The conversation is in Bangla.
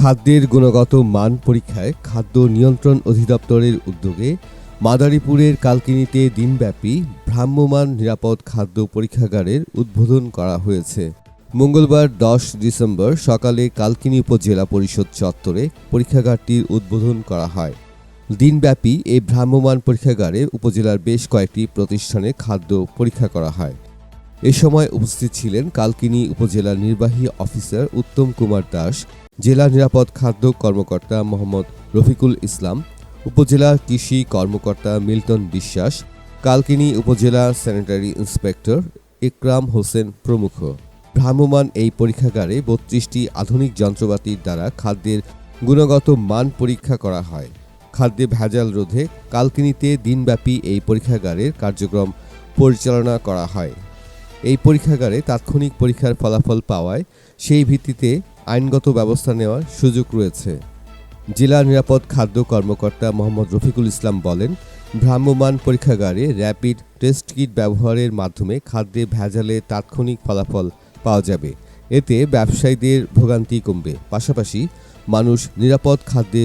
খাদ্যের গুণগত মান পরীক্ষায় খাদ্য নিয়ন্ত্রণ অধিদপ্তরের উদ্যোগে মাদারীপুরের কালকিনিতে দিনব্যাপী ভ্রাম্যমান নিরাপদ খাদ্য পরীক্ষাগারের উদ্বোধন করা হয়েছে। মঙ্গলবার দশ ডিসেম্বর সকালে কালকিনি উপজেলা পরিষদ চত্বরে পরীক্ষাগারটির উদ্বোধন করা হয়। দিনব্যাপী এই ভ্রাম্যমান পরীক্ষাগারে উপজেলার বেশ কয়েকটি প্রতিষ্ঠানে খাদ্য পরীক্ষা করা হয়। এ সময় উপস্থিত ছিলেন কালকিনি উপজেলার নির্বাহী অফিসার উত্তম কুমার দাস জেলা নিরাপদ খাদ্য কর্মকর্তা মোহাম্মদ রফিকুল ইসলাম, উপজেলা কৃষি কর্মকর্তা মিল্টন বিশ্বাস, কালকিনি উপজেলা স্যানিটারি ইন্সপেক্টর ইকরাম হোসেন প্রমুখ। ভ্রাম্যমান এই পরীক্ষাগারে বত্রিশটি আধুনিক যন্ত্রপাতির দ্বারা খাদ্যের গুণগত মান পরীক্ষা করা হয়। খাদ্যে ভেজাল রোধে কালকিনিতে দিনব্যাপী এই পরীক্ষাগারের কার্যক্রম পরিচালনা করা হয়। এই পরীক্ষাগারে তাৎক্ষণিক পরীক্ষার ফলাফল পাওয়ায় সেই ভিত্তিতে আইনগত ব্যবস্থা নেওয়ার সুযোগ রয়েছে। জেলা নিরাপদ খাদ্য কর্মকর্তা মোহাম্মদ রফিকুল ইসলাম বলেন, ভ্রাম্যমাণ পরীক্ষাগারে র্যাপিড টেস্ট কিট ব্যবহারের মাধ্যমে খাদ্যে ভেজালে তাৎক্ষণিক ফলাফল পাওয়া যাবে। এতে ব্যবসায়ীদের ভোগান্তি কমবে। পাশাপাশি মানুষ নিরাপদ খাদ্যের